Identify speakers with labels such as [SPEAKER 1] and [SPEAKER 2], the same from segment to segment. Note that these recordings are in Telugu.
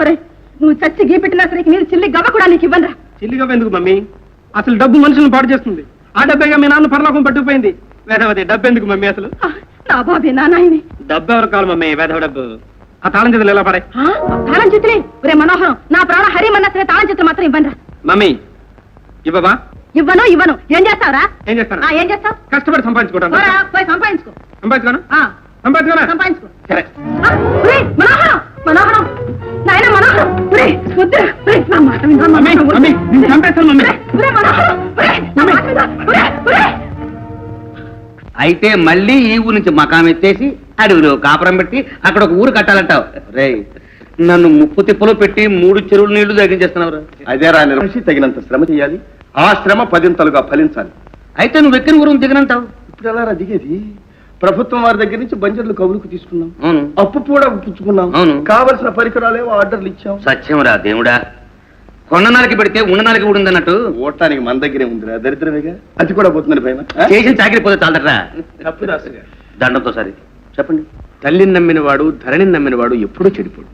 [SPEAKER 1] ఒరే నువ్వు చచ్చి గీ పెట్టినా సరే నేను చిల్లి గవ్వ కూడా నీకు ఇవ్వనురా
[SPEAKER 2] చిల్లిగా ఎందుకు మమ్మీ? అసలు డబ్బు మనుషులను పాడు చేస్తుంది. ఆ డబ్బేగా మీ నాన్న పరలోకం పట్టుకుపోయింది. వేదవతి డబ్బు ఎందుకు మమ్మీ అసలు?
[SPEAKER 1] ఆ, నా బాబే నా నాయనే.
[SPEAKER 2] డబ్బు ఎవరు కావాలి మమ్మీ? వేదవ డబ్బు. ఆ తాళం చేతులు ఎలా పడే
[SPEAKER 1] ఆ, తాళం చేతులే. ఒరే మనోహరం నా ప్రాణ హరిమన్నా సరే తాళం చేతులు మాత్రం ఇవ్వనురా
[SPEAKER 2] మమ్మీ ఇవ్వవా?
[SPEAKER 1] ఇవ్వను ఇవ్వను. ఏం చేస్తావురా?
[SPEAKER 2] ఏం చేస్తాను?
[SPEAKER 1] ఆ, ఏం చేస్తావు?
[SPEAKER 2] కష్టపడి
[SPEAKER 1] పోరా, పోయి సంపాదించుకో.
[SPEAKER 2] సంపాదించుకోను
[SPEAKER 1] ఆ,
[SPEAKER 2] సంపాదించుకోనా
[SPEAKER 1] సంపాదించుకో.
[SPEAKER 2] సరే.
[SPEAKER 1] ఆ, ఒరేయ్, మనోహరం! మనోహరం నాయన మనోహరం ఒరేయ్, వద్దురా. ఒరేయ్, నా మాట విను, నా
[SPEAKER 2] మమ్మీ
[SPEAKER 1] మాట విను.
[SPEAKER 2] మమ్మీ నేను చంపేస్తాను మమ్మీ.
[SPEAKER 1] ఒరేయ్, ఒరేయ్, మనోహరం, ఒరేయ్, నా మాట విను. ఒరేయ్, ఒరేయ్.
[SPEAKER 3] అయితే మళ్ళీ ఈ ఊరు నుంచి మకాం ఎత్తేసి అడవిలో కాపురం పెట్టి అక్కడ ఒక ఊరు కట్టాలంటావు. రేయ్ నన్ను ముప్పు తిప్పలో పెట్టి మూడు చెరువులు నీళ్ళు తగ్గించేస్తున్నావు
[SPEAKER 4] అదేరా నిర్మషి తగినంత శ్రమ చేయాలి. ఆ శ్రమ పదింతలుగా ఫలించాలి.
[SPEAKER 3] అయితే నువ్వు ఎక్కిన ఊరు దిగనంటావు.
[SPEAKER 4] ఇప్పుడు ఎలా దిగేది? ప్రభుత్వం వారి దగ్గర నుంచి బంజర్లు కబులుకు తీసుకున్నాం.
[SPEAKER 3] అవును.
[SPEAKER 4] అప్పు కూడా పుచ్చుకున్నాం
[SPEAKER 3] అవును.
[SPEAKER 4] కావలసిన పరికరాలేవో ఆర్డర్లు ఇచ్చాం.
[SPEAKER 3] సత్యం రా దేవుడా. కొండ నాలకి పెడితే ఉన్న నాలకి ఊడింది అన్నట్టు
[SPEAKER 4] ఓటానికి మన దగ్గరే ఉందిరా దరిద్రమేగా? అది కూడా పోతుందని భయమా?
[SPEAKER 3] చేసిన చాకరీ పోతే చాలదట్రా.
[SPEAKER 2] తప్పు రాసుగా
[SPEAKER 3] దండంతో సరి. చెప్పండి.
[SPEAKER 2] తల్లిని నమ్మినవాడు ధరణిని నమ్మినవాడు ఎప్పుడూ చెడిపోడు.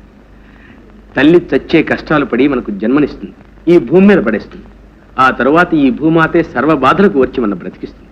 [SPEAKER 2] తల్లి చచ్చే కష్టాలు పడి మనకు జన్మనిస్తుంది. ఈ భూమి మీద పడేస్తుంది. ఆ తరువాత ఈ భూమాతే సర్వ బాధలకు వచ్చి మన బ్రతికిస్తుంది.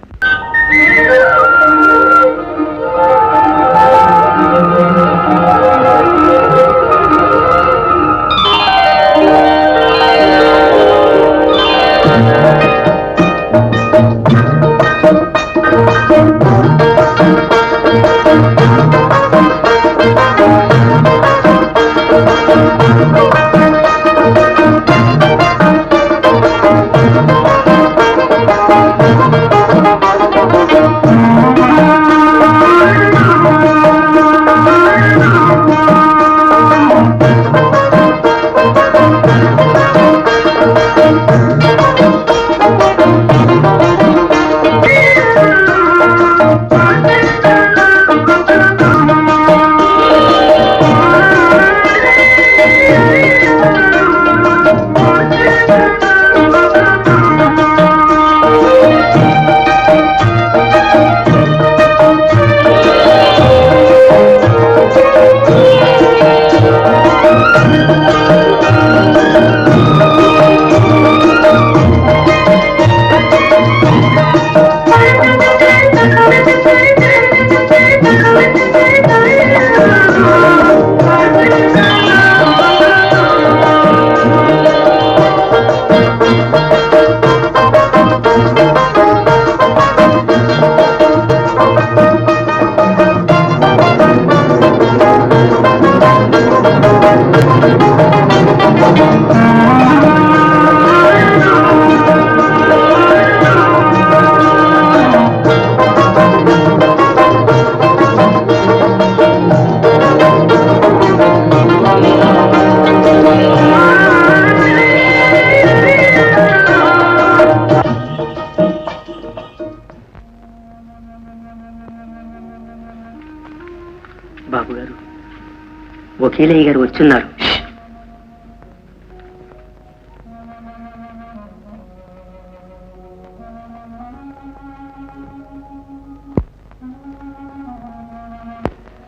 [SPEAKER 2] Thank you.
[SPEAKER 5] బాబు గారు వకీలయ్య గారు వచ్చున్నారు.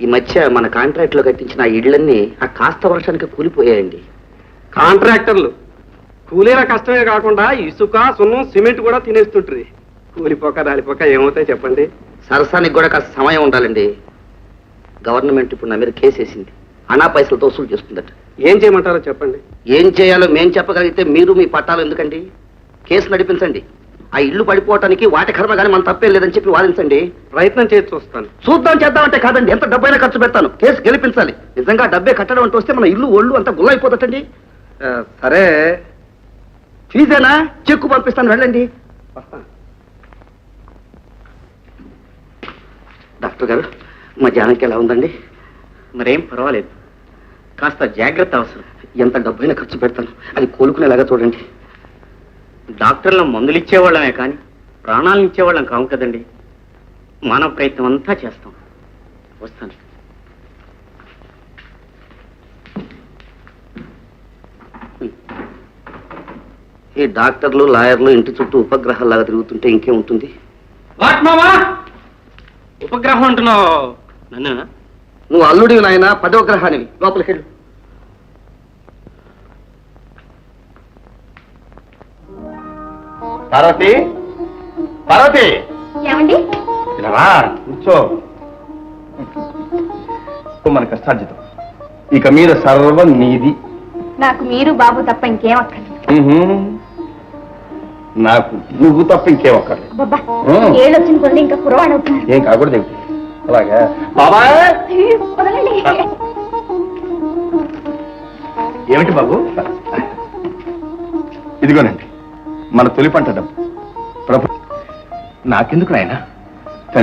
[SPEAKER 3] ఈ మధ్య మన కాంట్రాక్ట్లో కట్టించిన ఆ ఇళ్ళన్నీ ఆ కాస్త వర్షానికి కూలిపోయాయండి.
[SPEAKER 2] కాంట్రాక్టర్లు. కూలీల కష్టమే కాకుండా ఇసుక సున్నం సిమెంట్ కూడా తినేస్తుంటారు కూలిపోక రాలిపోక ఏమవుతాయి చెప్పండి?
[SPEAKER 3] సరసానికి కూడా కాస్త సమయం ఉండాలండి. గవర్నమెంట్ ఇప్పుడు నా మీద కేసు వేసింది. అనా పైసలతో వసూలు చేస్తుందట
[SPEAKER 2] ఏం చేయమంటారో చెప్పండి.
[SPEAKER 3] ఏం చేయాలో మేం చెప్పగలిగితే మీరు మీ పట్టాలు ఎందుకండి? కేసు నడిపించండి. ఆ ఇల్లు పడిపోవటానికి వాటి కర్మ కానీ మన తప్పేం లేదని చెప్పి వాదించండి.
[SPEAKER 2] ప్రయత్నం చేసి చూస్తాను.
[SPEAKER 3] చూద్దాం చేద్దామంటే కాదండి. ఎంత డబ్బైనా ఖర్చు పెడతాను. కేసు గెలిపించాలి. నిజంగా డబ్బే కట్టడం అంటూ వస్తే మన ఇల్లు ఒళ్ళు అంతా గుల్లైపోతుందండి ఆ, సరే. ఫీజేనా? చెక్కు పంపిస్తాను వెళ్ళండి. డాక్టర్ గారు మా జానకి ఎలా ఉందండి?
[SPEAKER 5] మరేం పర్వాలేదు. కాస్త జాగ్రత్త అవసరం.
[SPEAKER 3] ఎంత డబ్బైనా ఖర్చు పెడతాను. అది కోలుకునేలాగా చూడండి.
[SPEAKER 5] డాక్టర్లు మందులు ఇచ్చేవాళ్ళమే కానీ ప్రాణాలను ఇచ్చేవాళ్ళం కాము కదండి. మానవ ప్రయత్నం అంతా చేస్తాం. వస్తాను.
[SPEAKER 3] ఈ డాక్టర్లు లాయర్లు ఇంటి చుట్టూ ఉపగ్రహాలాగా తిరుగుతుంటే ఇంకేముంటుంది?
[SPEAKER 2] ఉపగ్రహం అంటున్నావు.
[SPEAKER 5] నాన్న
[SPEAKER 3] నువ్వు అల్లుడివి నాయన పదవ గ్రహానివి. లోపలికి వెళ్ళు.
[SPEAKER 4] పార్వతి? పార్వతి?
[SPEAKER 6] ఏమండి?
[SPEAKER 4] రా కూర్చో. మన కష్టార్జితం. ఇక మీద సర్వం నీది.
[SPEAKER 6] నాకు మీరు బాబు తప్ప ఇంకేం అక్కర్లేదు.
[SPEAKER 4] నాకు నువ్వు తప్ప ఇంకేం అక్కర్లేదు.
[SPEAKER 6] ఏళ్ళు వచ్చిన కొన్ని ఇంకా కురవాడవుతున్నారు
[SPEAKER 4] ఏం కాకూడదు అలాగా? బాబాయ్ ఏమిటి బాబు? ఇదిగోనండి మన తొలి పంట డబ్బు. ప్రభు నాకెందుకు నాయనా?